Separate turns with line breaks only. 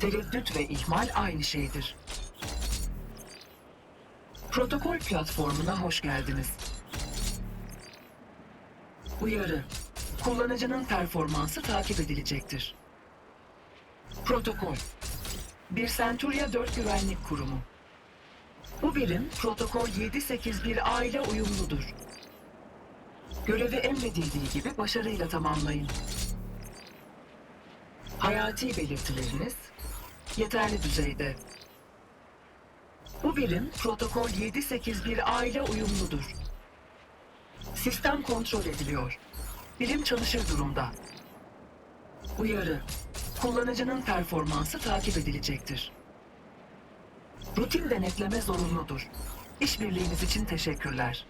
Tereddüt ve ihmal aynı şeydir. Protokol platformuna hoş geldiniz. Uyarı. Kullanıcının performansı takip edilecektir. Protokol. Bir Centuria 4 güvenlik kurumu. Bu birim protokol 781A ile uyumludur. Görevi emredildiği gibi başarıyla tamamlayın. Hayati belirtileriniz yeterli düzeyde. Bu birim protokol 781A ile uyumludur. Sistem kontrol ediliyor. Birim çalışır durumda. Uyarı. Kullanıcının performansı takip edilecektir. Rutin denetleme zorunludur. İşbirliğiniz için teşekkürler.